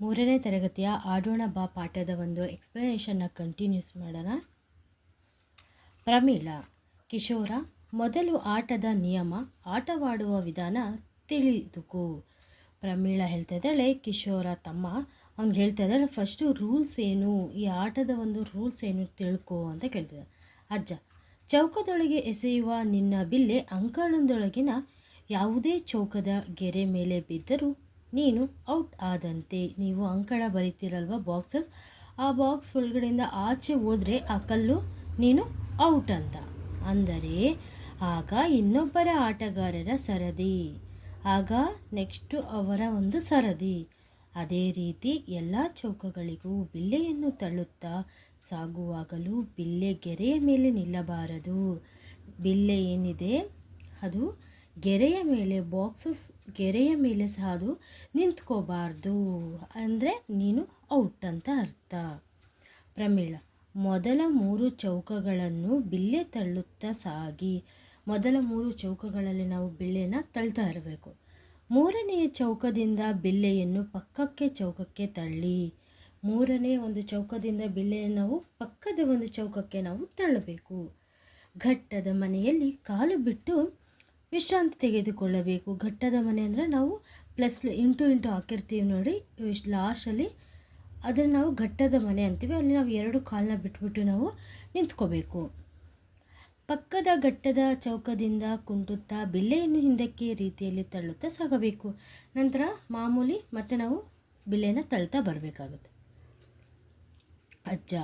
ಮೂರನೇ ತರಗತಿಯ ಆಡೋಣ ಬಾ ಪಾಠದ ಒಂದು ಎಕ್ಸ್ಪ್ಲನೇಷನ್ನ ಕಂಟಿನ್ಯೂಸ್ ಮಾಡೋಣ. ಪ್ರಮೀಳ, ಕಿಶೋರ, ಮೊದಲು ಆಟದ ನಿಯಮ, ಆಟವಾಡುವ ವಿಧಾನ ತಿಳಿದುಕೋ. ಪ್ರಮೀಳ ಹೇಳ್ತಾ ಇದ್ದಾಳೆ, ಕಿಶೋರ ತಮ್ಮ ಅವ್ನಿಗೆ ಹೇಳ್ತಾ ಇದ್ದಾಳೆ ಫಸ್ಟು ರೂಲ್ಸ್ ಏನು? ಈ ಆಟದ ಒಂದು ರೂಲ್ಸ್ ಏನು ತಿಳ್ಕೊ ಅಂತ ಕೇಳ್ತಿದ್ದ ಅಜ್ಜ, ಚೌಕದೊಳಗೆ ಎಸೆಯುವ ನಿನ್ನ ಬಿಲ್ಲೆ ಅಂಕಣದೊಳಗಿನ ಯಾವುದೇ ಚೌಕದ ಗೆರೆ ಮೇಲೆ ಬಿದ್ದರೂ ನೀನು ಔಟ್ ಆದಂತೆ. ನೀವು ಅಂಕಣ ಬರೀತಿರಲ್ವ ಬಾಕ್ಸಸ್? ಆ ಬಾಕ್ಸ್ ಒಳಗಡೆಯಿಂದ ಆಚೆ ಹೋದರೆ ಆ ಕಲ್ಲು ನೀನು ಔಟ್ ಅಂತ. ಅಂದರೆ ಆಗ ಇನ್ನೊಬ್ಬರ ಆಟಗಾರರ ಸರದಿ. ಆಗ ನೆಕ್ಸ್ಟು ಅವರ ಒಂದು ಸರದಿ. ಅದೇ ರೀತಿ ಎಲ್ಲ ಚೌಕಗಳಿಗೂ ಬಿಲ್ಲೆಯನ್ನು ತಳ್ಳುತ್ತಾ ಸಾಗುವಾಗಲೂ ಬಿಲ್ಲೆ ಗೆರೆಯ ಮೇಲೆ ನಿಲ್ಲಬಾರದು. ಬಿಲ್ಲೆ ಏನಿದೆ? ಅದು ಗೆರೆಯ ಮೇಲೆ ಬಾಕ್ಸಸ್ ಗೆರೆಯ ಮೇಲೆ ಸಹ ಅದು ನಿಂತ್ಕೋಬಾರ್ದು. ಅಂದರೆ ನೀನು ಔಟ್ ಅಂತ ಅರ್ಥ. ಪ್ರಮೀಳ ಮೊದಲ ಮೂರು ಚೌಕಗಳನ್ನು ಬಿಲ್ಲೆ ತಳ್ಳುತ್ತಾ ಸಾಗಿ. ಮೊದಲ ಮೂರು ಚೌಕಗಳಲ್ಲಿ ನಾವು ಬಿಲ್ಲೆನ ತಳ್ತಾ ಇರಬೇಕು. ಮೂರನೆಯ ಚೌಕದಿಂದ ಬಿಲ್ಲೆಯನ್ನು ಪಕ್ಕಕ್ಕೆ ಚೌಕಕ್ಕೆ ತಳ್ಳಿ. ಮೂರನೇ ಒಂದು ಚೌಕದಿಂದ ಬಿಲ್ಲೆಯನ್ನು ನಾವು ಪಕ್ಕದ ಒಂದು ಚೌಕಕ್ಕೆ ನಾವು ತಳ್ಳಬೇಕು. ಘಟ್ಟದ ಮನೆಯಲ್ಲಿ ಕಾಲು ಬಿಟ್ಟು ವಿಶ್ರಾಂತಿ ತೆಗೆದುಕೊಳ್ಳಬೇಕು. ಘಟ್ಟದ ಮನೆ ಅಂದರೆ ನಾವು ಪ್ಲಸ್ ಇಂಟು ಇಂಟು ಹಾಕಿರ್ತೀವಿ ನೋಡಿ. ಲಾಸ್ಟಲ್ಲಿ ಅದನ್ನು ನಾವು ಘಟ್ಟದ ಮನೆ ಅಂತೀವಿ. ಅಲ್ಲಿ ನಾವು ಎರಡು ಕಾಲನ್ನ ಬಿಟ್ಬಿಟ್ಟು ನಾವು ನಿಂತ್ಕೋಬೇಕು. ಪಕ್ಕದ ಘಟ್ಟದ ಚೌಕದಿಂದ ಕುಂಟುತ್ತಾ ಬಿಲ್ಲೆಯನ್ನು ಹಿಂದಕ್ಕೆ ರೀತಿಯಲ್ಲಿ ತಳ್ಳುತ್ತಾ ಸಾಗಬೇಕು. ನಂತರ ಮಾಮೂಲಿ ಮತ್ತೆ ನಾವು ಬಿಲ್ಲೆನ ತಳ್ತಾ ಬರಬೇಕಾಗುತ್ತೆ. ಅಜ್ಜ,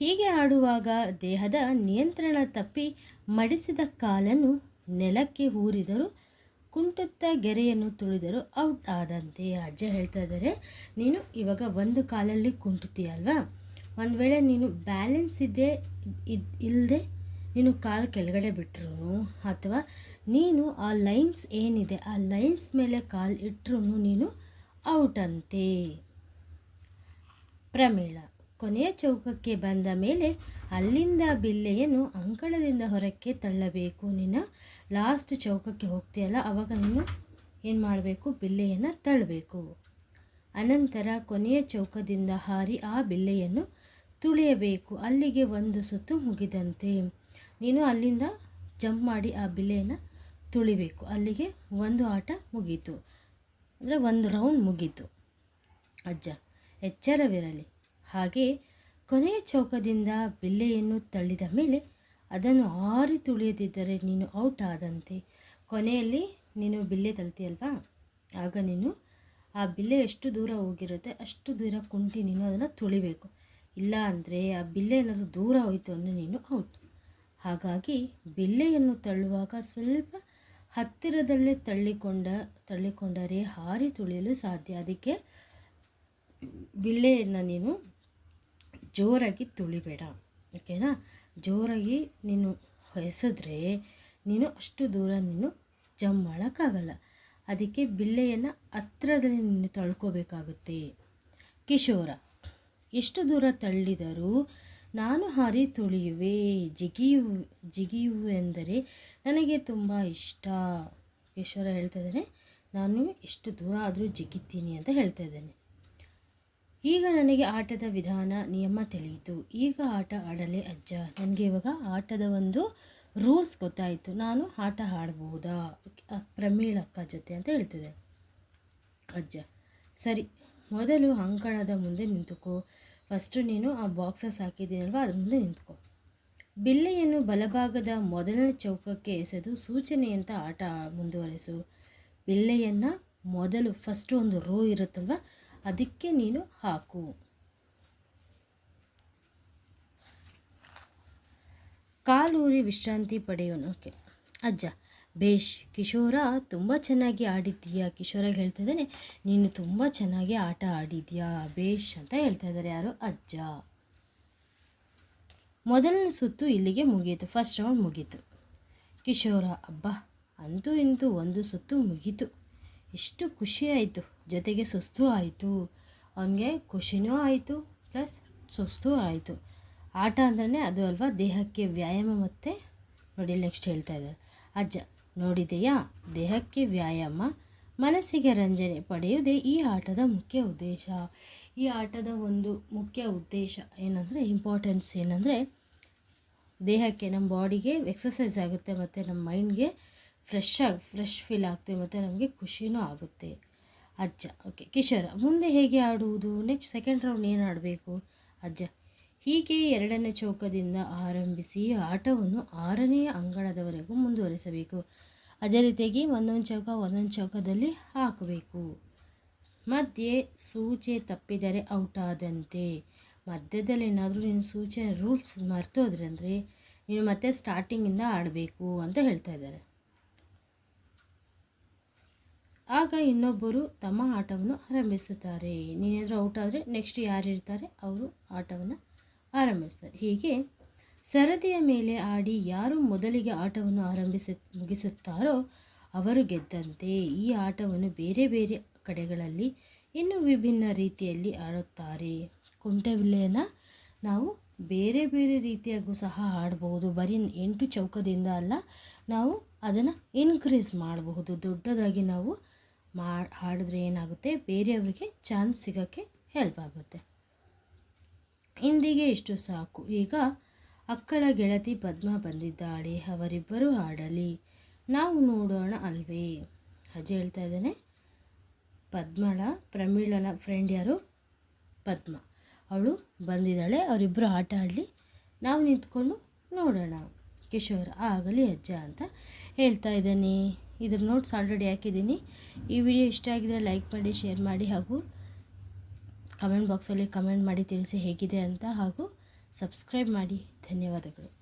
ಹೀಗೆ ಆಡುವಾಗ ದೇಹದ ನಿಯಂತ್ರಣ ತಪ್ಪಿ ಮಡಿಸಿದ ಕಾಲನ್ನು ನೆಲಕ್ಕೆ ಹೂರಿದರು ಕುಂಟುತ್ತಾ ಗೆರೆಯನ್ನು ತುಳಿದರು ಔಟ್ ಆದಂತೆ ಅಜ್ಜ ಹೇಳ್ತಾ ಇದ್ದಾರೆ. ನೀನು ಇವಾಗ ಒಂದು ಕಾಲಲ್ಲಿ ಕುಂಟುತ್ತೀಯಲ್ವಾ? ಒಂದು ವೇಳೆ ನೀನು ಬ್ಯಾಲೆನ್ಸ್ ಇದ್ದೇ ಇದು ಇಲ್ಲದೆ ನೀನು ಕಾಲು ಕೆಳಗಡೆ ಬಿಟ್ಟರು ಅಥವಾ ನೀನು ಆ ಲೈನ್ಸ್ ಏನಿದೆ ಆ ಲೈನ್ಸ್ ಮೇಲೆ ಕಾಲು ಇಟ್ಟರು ನೀನು ಔಟ್ ಅಂತೆ. ಪ್ರಮೇಳ. ಕೊನೆಯ ಚೌಕಕ್ಕೆ ಬಂದ ಮೇಲೆ ಅಲ್ಲಿಂದ ಬಿಲ್ಲೆಯನ್ನು ಅಂಕಣದಿಂದ ಹೊರಕ್ಕೆ ತಳ್ಳಬೇಕು. ನಿನ್ನ ಲಾಸ್ಟ್ ಚೌಕಕ್ಕೆ ಹೋಗ್ತೀಯಲ್ಲ ಆವಾಗ ನೀನು ಏನು ಮಾಡಬೇಕು? ಬಿಲ್ಲೆಯನ್ನು ತಳ್ಳಬೇಕು ಅನಂತರ ಕೊನೆಯ ಚೌಕದಿಂದ ಹಾರಿ ಆ ಬಿಲ್ಲೆಯನ್ನು ತುಳಿಯಬೇಕು. ಅಲ್ಲಿಗೆ ಒಂದು ಸುತ್ತು ಮುಗಿದಂತೆ ನೀನು ಅಲ್ಲಿಂದ ಜಂಪ್ ಮಾಡಿ ಆ ಬಿಲ್ಲೆಯನ್ನು ತುಳಿಬೇಕು. ಅಲ್ಲಿಗೆ ಒಂದು ಆಟ ಮುಗೀತು. ಅಂದರೆ ಒಂದು ರೌಂಡ್ ಮುಗೀತು. ಅಜ್ಜ, ಎಚ್ಚರವಿರಲಿ. ಹಾಗೆ ಕೊನೆಯ ಚೌಕದಿಂದ ಬಿಲ್ಲೆಯನ್ನು ತಳ್ಳಿದ ಮೇಲೆ ಅದನ್ನು ಆರಿ ತುಳಿಯದಿದ್ದರೆ ನೀನು ಔಟ್ ಆದಂತೆ. ಕೊನೆಯಲ್ಲಿ ನೀನು ಬಿಲ್ಲೆ ತಳ್ತೀಯಲ್ವಾ? ಆಗ ನೀನು ಆ ಬಿಲ್ಲೆ ಎಷ್ಟು ದೂರ ಹೋಗಿರುತ್ತೆ, ಅಷ್ಟು ದೂರ ಕುಂಟಿ ನೀನು ಅದನ್ನು ತುಳಿಬೇಕು. ಇಲ್ಲ ಅಂದರೆ ಆ ಬಿಲ್ಲೆ ಏನಾದರೂ ದೂರ ಹೋಯಿತು ಅಂದರೆ ನೀನು ಔಟ್. ಹಾಗಾಗಿ ಬಿಲ್ಲೆಯನ್ನು ತಳ್ಳುವಾಗ ಸ್ವಲ್ಪ ಹತ್ತಿರದಲ್ಲೇ ತಳ್ಳಿಕೊಂಡ, ತಳ್ಳಿಕೊಂಡರೆ ಹಾರಿ ತುಳಿಯಲು ಸಾಧ್ಯ. ಅದಕ್ಕೆ ಬಿಲ್ಲೆಯನ್ನು ನೀನು ಜೋರಾಗಿ ತುಳಿಬೇಡ, ಓಕೆನಾ? ಜೋರಾಗಿ ನೀನು ಎಸೆದ್ರೆ ನೀನು ಅಷ್ಟು ದೂರ ನೀನು ಜಂಪ್ ಮಾಡೋಕ್ಕಾಗಲ್ಲ. ಅದಕ್ಕೆ ಬಿಲ್ಲೆಯನ್ನು ಹತ್ರದಲ್ಲಿ ನೀನು ತಳ್ಕೋಬೇಕಾಗುತ್ತೆ. ಕಿಶೋರ, ಎಷ್ಟು ದೂರ ತಳ್ಳಿದರೂ ನಾನು ಹಾರಿ ತುಳಿಯುವೆ, ಜಿಗಿಯು ಜಿಗಿಯು ಎಂದರೆ ನನಗೆ ತುಂಬ ಇಷ್ಟ. ಕಿಶೋರ ಹೇಳ್ತಾ ಇದ್ದಾನೆ, ನಾನು ಎಷ್ಟು ದೂರ ಆದರೂ ಜಿಗಿತೀನಿ ಅಂತ ಹೇಳ್ತಾ ಇದ್ದೇನೆ. ಈಗ ನನಗೆ ಆಟದ ವಿಧಾನ ನಿಯಮ ತಿಳಿಯಿತು. ಈಗ ಆಟ ಆಡಲೇ ಅಜ್ಜ. ನನಗೆ ಇವಾಗ ಆಟದ ಒಂದು ರೂಲ್ಸ್ ಗೊತ್ತಾಯಿತು. ನಾನು ಆಟ ಆಡ್ಬೋದಾ? ಪ್ರಮೀಳಕ್ಕ ಜೊತೆ ಅಂತ ಹೇಳ್ತಿದೆ. ಅಜ್ಜ, ಸರಿ. ಮೊದಲು ಅಂಕಣದ ಮುಂದೆ ನಿಂತುಕೋ. ಫಸ್ಟು ನೀನು ಆ ಬಾಕ್ಸಸ್ ಹಾಕಿದ್ದೀನಲ್ವ? ಅದ್ರ ಮುಂದೆ ನಿಂತ್ಕೋ. ಬಿಲ್ಲೆಯನ್ನು ಬಲಭಾಗದ ಮೊದಲನೇ ಚೌಕಕ್ಕೆ ಎಸೆದು ಸೂಚನೆಯಂತ ಆಟ ಮುಂದುವರೆಸು. ಬಿಲ್ಲೆಯನ್ನು ಮೊದಲು ಫಸ್ಟು ಒಂದು ರೋ ಇರುತ್ತಲ್ವ? ಅದಕ್ಕೆ ನೀನು ಹಾಕು. ಕಾಲೂರಿ ವಿಶ್ರಾಂತಿ ಪಡೆಯೋನು ಅಜ್ಜ, ಬೇಷ್, ಕಿಶೋರ, ತುಂಬ ಚೆನ್ನಾಗಿ ಆಡಿದ್ದೀಯಾ? ಕಿಶೋರ ಹೇಳ್ತಾ ಇದ್ದಾನೆ, ನೀನು ತುಂಬ ಚೆನ್ನಾಗಿ ಆಟ ಆಡಿದ್ಯಾ ಬೇಷ್ ಅಂತ ಹೇಳ್ತಾ ಇದ್ದಾರೆ ಯಾರು ಅಜ್ಜ. ಮೊದಲನೇ ಸುತ್ತು ಇಲ್ಲಿಗೆ ಮುಗಿಯಿತು. ಫಸ್ಟ್ ರೌಂಡ್ ಮುಗೀತು. ಕಿಶೋರ, ಅಬ್ಬಾ, ಅಂತೂ ಇಂತೂ ಒಂದು ಸುತ್ತು ಮುಗೀತು. ಎಷ್ಟು ಖುಷಿ ಆಯಿತು. ಜೊತೆಗೆ ಸುಸ್ತು ಆಯಿತು. ಅವನಿಗೆ ಖುಷಿನೂ ಆಯಿತು, ಪ್ಲಸ್ ಸುಸ್ತು ಆಯಿತು. ಆಟ ಅಂದ್ರೆ ಅದು ಅಲ್ವಾ? ದೇಹಕ್ಕೆ ವ್ಯಾಯಾಮ ಮತ್ತು ನೋಡಿ ನೆಕ್ಸ್ಟ್ ಹೇಳ್ತಾ ಇದ್ದಾರೆ. ಅಜ್ಜ, ನೋಡಿದೆಯಾ? ದೇಹಕ್ಕೆ ವ್ಯಾಯಾಮ, ಮನಸ್ಸಿಗೆ ರಂಜನೆ ಪಡೆಯುವುದೇ ಈ ಆಟದ ಮುಖ್ಯ ಉದ್ದೇಶ. ಈ ಆಟದ ಒಂದು ಮುಖ್ಯ ಉದ್ದೇಶ ಏನಂದರೆ ಇಂಪಾರ್ಟೆನ್ಸ್ ಏನಂದರೆ, ದೇಹಕ್ಕೆ ನಮ್ಮ ಬಾಡಿಗೆ ಎಕ್ಸಸೈಸ್ ಆಗುತ್ತೆ ಮತ್ತು ನಮ್ಮ ಮೈಂಡ್ಗೆ ಫ್ರೆಶ್ ಆಗಿ ಫ್ರೆಶ್ ಫೀಲ್ ಆಗ್ತೀವಿ ಮತ್ತು ನಮಗೆ ಖುಷಿನೂ ಆಗುತ್ತೆ. ಅಜ್ಜ, ಓಕೆ, ಕಿಶೋರ, ಮುಂದೆ ಹೇಗೆ ಆಡುವುದು? ನೆಕ್ಸ್ಟ್ ಸೆಕೆಂಡ್ ರೌಂಡ್ ಏನು ಆಡಬೇಕು? ಅಜ್ಜ, ಹೀಗೆ ಎರಡನೇ ಚೌಕದಿಂದ ಆರಂಭಿಸಿ ಆಟವನ್ನು ಆರನೇ ಅಂಗಣದವರೆಗೂ ಮುಂದುವರಿಸಬೇಕು. ಅದೇ ರೀತಿಯಾಗಿ ಒಂದೊಂದು ಚೌಕ ಒಂದೊಂದು ಚೌಕದಲ್ಲಿ ಹಾಕಬೇಕು. ಮಧ್ಯೆ ಸೂಚೆ ತಪ್ಪಿದರೆ ಔಟ್ ಆದಂತೆ. ಮಧ್ಯದಲ್ಲಿ ಏನಾದರೂ ನೀನು ಸೂಚನೆ ರೂಲ್ಸ್ ಮರ್ತೋದ್ರೆ ಅಂದರೆ ನೀನು ಮತ್ತೆ ಸ್ಟಾರ್ಟಿಂಗಿಂದ ಆಡಬೇಕು ಅಂತ ಹೇಳ್ತಾ ಇದ್ದಾರೆ. ಆಗ ಇನ್ನೊಬ್ಬರು ತಮ್ಮ ಆಟವನ್ನು ಆರಂಭಿಸುತ್ತಾರೆ. ನೀನೇನಾದರೂ ಔಟ್ ಆದರೆ ನೆಕ್ಸ್ಟ್ ಯಾರಿರ್ತಾರೆ ಅವರು ಆಟವನ್ನು ಆರಂಭಿಸ್ತಾರೆ. ಹೀಗೆ ಸರದಿಯ ಮೇಲೆ ಆಡಿ ಯಾರು ಮೊದಲಿಗೆ ಆಟವನ್ನು ಆರಂಭಿಸ ಮುಗಿಸುತ್ತಾರೋ ಅವರು ಗೆದ್ದಂತೆ. ಈ ಆಟವನ್ನು ಬೇರೆ ಬೇರೆ ಕಡೆಗಳಲ್ಲಿ ಇನ್ನೂ ವಿಭಿನ್ನ ರೀತಿಯಲ್ಲಿ ಆಡುತ್ತಾರೆ. ಕುಂಟೆಬಿಲ್ಲೆಯನ್ನು ನಾವು ಬೇರೆ ಬೇರೆ ರೀತಿಯಾಗೂ ಸಹ ಆಡಬಹುದು ಬರೀ ಎಂಟು ಚೌಕದಿಂದ ಅಲ್ಲ, ನಾವು ಅದನ್ನು ಇನ್ಕ್ರೀಸ್ ಮಾಡಬಹುದು. ದೊಡ್ಡದಾಗಿ ನಾವು ಮಾ ಹಾಡಿದ್ರೆ ಏನಾಗುತ್ತೆ? ಬೇರೆಯವರಿಗೆ ಚಾನ್ಸ್ ಸಿಗೋಕ್ಕೆ ಹೆಲ್ಪ್ ಆಗುತ್ತೆ. ಇಂದಿಗೆ ಇಷ್ಟು ಸಾಕು. ಈಗ ಅಕ್ಕಳ ಗೆಳತಿ ಪದ್ಮ ಬಂದಿದ್ದಾಳೆ. ಅವರಿಬ್ಬರು ಹಾಡಲಿ. ನಾವು ನೋಡೋಣ ಅಲ್ವೇ? ಅಜ್ಜ ಹೇಳ್ತಾ ಇದ್ದಾನೆ. ಪದ್ಮಳ, ಪ್ರಮೀಳನ ಫ್ರೆಂಡ್ ಯಾರು? ಪದ್ಮ. ಅವಳು ಬಂದಿದ್ದಾಳೆ. ಅವರಿಬ್ಬರು ಆಟ ಆಡಲಿ. ನಾವು ನಿಂತ್ಕೊಂಡು ನೋಡೋಣ. ಕಿಶೋರ್ ಆಗಲಿ ಅಜ್ಜ ಅಂತ ಹೇಳ್ತಾ ಇದ್ದಾನೆ. ಇದ್ರ ನೋಟ್ಸ್ ಆಲ್ರೆಡಿ ಹಾಕಿದ್ದೀನಿ. ಈ ವಿಡಿಯೋ ಇಷ್ಟ ಆಗಿದ್ರೆ ಲೈಕ್ ಮಾಡಿ ಶೇರ್ ಮಾಡಿ ಹಾಗೂ ಕಮೆಂಟ್ ಬಾಕ್ಸಲ್ಲಿ ಕಮೆಂಟ್ ಮಾಡಿ ತಿಳಿಸಿ ಹೇಗಿದೆ ಅಂತ ಹಾಗೂ ಸಬ್ಸ್ಕ್ರೈಬ್ ಮಾಡಿ. ಧನ್ಯವಾದಗಳು.